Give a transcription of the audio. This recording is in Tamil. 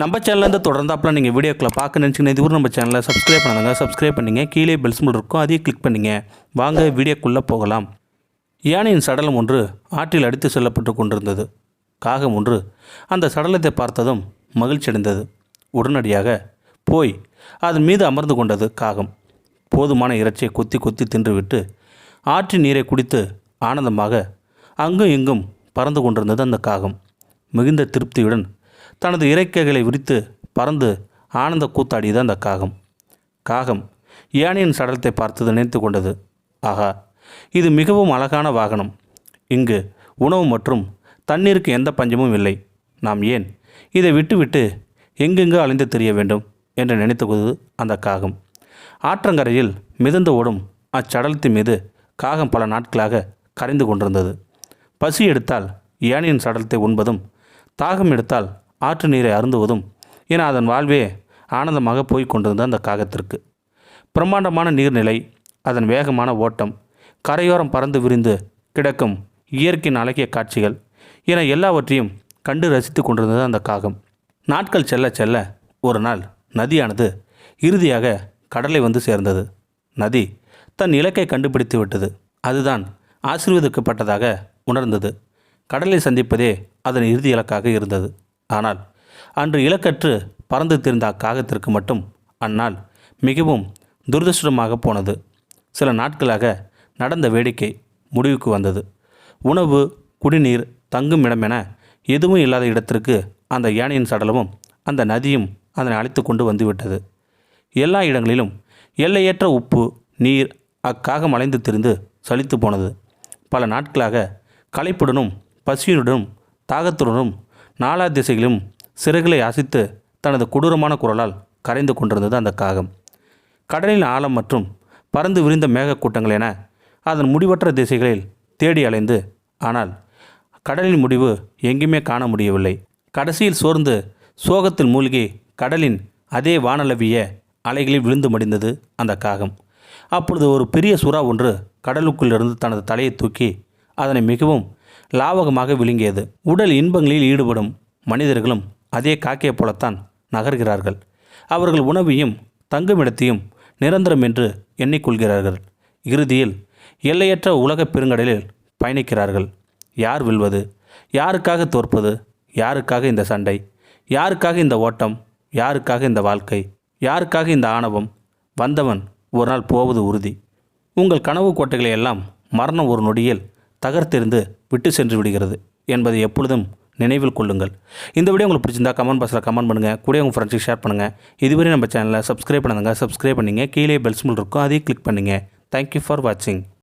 நம்ம சேனல்லேருந்து தொடர்ந்தாப்பில் நீங்கள் வீடியோக்களை பார்க்க நினச்சிங்கன்னா இது நம்ம சேனலை சப்ஸ்கிரைப் பண்ணுங்க சப்ஸ்கிரைப் பண்ணிங்க. கீழே பெல்ஸ் மட்டும் இருக்கும். அதையும் கிளிக் பண்ணிங்க. வாங்க வீடியோக்குள்ளே போகலாம். யானையின் சடலம் ஒன்று ஆற்றில் அடித்து செல்லப்பட்டு கொண்டிருந்தது. காகம் ஒன்று அந்த சடலத்தை பார்த்ததும் மகிழ்ச்சி அடைந்தது. உடனடியாக போய் அதன் மீது அமர்ந்து கொண்டது காகம். போதுமான இறைச்சியை கொத்தி கொத்தி தின்றுவிட்டு ஆற்றின் நீரை குடித்து ஆனந்தமாக அங்கும் இங்கும் பறந்து கொண்டிருந்தது அந்த காகம். மிகுந்த திருப்தியுடன் தனது இறைக்கைகளை விரித்து பறந்து ஆனந்த கூத்தாடியது அந்த காகம். காகம் யானையின் சடலத்தை பார்த்து நினைத்து கொண்டது. ஆகா இது மிகவும் அழகான வாகனம். இங்கு உணவு மற்றும் தண்ணீருக்கு எந்த பஞ்சமும் இல்லை. நாம் ஏன் இதை விட்டுவிட்டு எங்கெங்கு அலைந்து தெரிய வேண்டும் என்று நினைத்துக்கொண்டு அந்த காகம். ஆற்றங்கரையில் மிதந்து ஓடும் அச்சடலத்தின் மீது காகம் பல நாட்களாக கரைந்து கொண்டிருந்தது. பசி எடுத்தால் யானையின் சடலத்தை உண்பதும் தாகம் எடுத்தால் ஆற்று நீரை அருந்துவதும் என அதன் வாழ்வே ஆனந்தமாக போய்க் கொண்டிருந்த அந்த காகத்திற்கு. பிரம்மாண்டமான நீர்நிலை அதன் வேகமான ஓட்டம் கரையோரம் பறந்து விரிந்து கிடக்கும் இயற்கையின் அழகிய காட்சிகள் என எல்லாவற்றையும் கண்டு ரசித்து கொண்டிருந்தது அந்த காகம். நாட்கள் செல்ல செல்ல ஒரு நாள் நதியானது இறுதியாக கடலை வந்து சேர்ந்தது. நதி தன் இலக்கை கண்டுபிடித்து விட்டது. அதுதான் ஆசீர்வதிக்கப்பட்டதாக உணர்ந்தது. கடலை சந்திப்பதே அதன் இறுதி இலக்காக இருந்தது. ஆனால் அன்று இலக்கற்று பறந்து திரிந்த அக்காகத்திற்கு மட்டும் அந்நாள் மிகவும் துரதிருஷ்டமாக போனது. சில நாட்களாக நடந்த வேடிக்கை முடிவுக்கு வந்தது. உணவு குடிநீர் தங்கும் இடம் என எதுவும் இல்லாத இடத்திற்கு அந்த யானையின் சடலமும் அந்த நதியும் அதனை அழைத்து கொண்டு வந்துவிட்டது. எல்லா இடங்களிலும் எல்லையற்ற உப்பு நீர் அக்காகம் அலைந்து திரிந்து சலித்து போனது. பல நாட்களாக களைப்புடனும் பசியுடனும் தாகத்துடனும் நாலா திசைகளிலும் சிறகுகளை அசைத்து தனது கொடூரமான குரலால் கரைந்து கொண்டிருந்தது அந்த காகம். கடலின் ஆழம் மற்றும் பறந்து விரிந்த மேகக்கூட்டங்கள் என அதன் முடிவற்ற திசைகளில் தேடி அலைந்து ஆனால் கடலின் முடிவு எங்குமே காண முடியவில்லை. கடைசியில் சோர்ந்து சோகத்தில் மூழ்கி கடலின் அதே வானளவிய அலைகளில் விழுந்து மடிந்தது அந்த காகம். அப்பொழுது ஒரு பெரிய சுறா ஒன்று கடலுக்குள்ளிருந்து தனது தலையை தூக்கி அதனை மிகவும் லாவகமாக விழுங்கியது. உடல் இன்பங்களில் ஈடுபடும் மனிதர்களும் அதே காக்கையைப் போலத்தான் நகர்கிறார்கள். அவர்கள் உணவையும் தங்குமிடத்தையும் நிரந்தரம் என்று எண்ணிக்கொள்கிறார்கள். இறுதியில் எல்லையற்ற உலகப் பெருங்கடலில் பயணிக்கிறார்கள். யார் வெல்வது யாருக்காக தோற்பது? யாருக்காக இந்த சண்டை? யாருக்காக இந்த ஓட்டம்? யாருக்காக இந்த வாழ்க்கை? யாருக்காக இந்த ஆணவம்? வந்தவன் ஒரு நாள் போவது உறுதி. உங்கள் கனவு கோட்டைகளை எல்லாம் மரணம் ஒரு நொடியில் தகர்த்தெறிந்து விட்டு சென்று விடுகிறது என்பதை எப்பொழுதும் நினைவில் கொள்ளுங்கள். இந்த வீடியோ உங்களுக்கு பிடிச்சிருந்தா கமெண்ட் பாக்ஸில் கமெண்ட் பண்ணுங்கள் கூட உங்கள் ஃப்ரெண்ட்ஸுக்கு ஷேர் பண்ணுங்கள் இதுவரை நம்ம சேனலில் சப்ஸ்கிரைப் பண்ணுங்கள் சப்ஸ்கிரைப் பண்ணிங்க. கீழே பெல் இருக்கும். அதையும் கிளிக் பண்ணுங்கள் தேங்க்யூ ஃபார் வாட்சிங்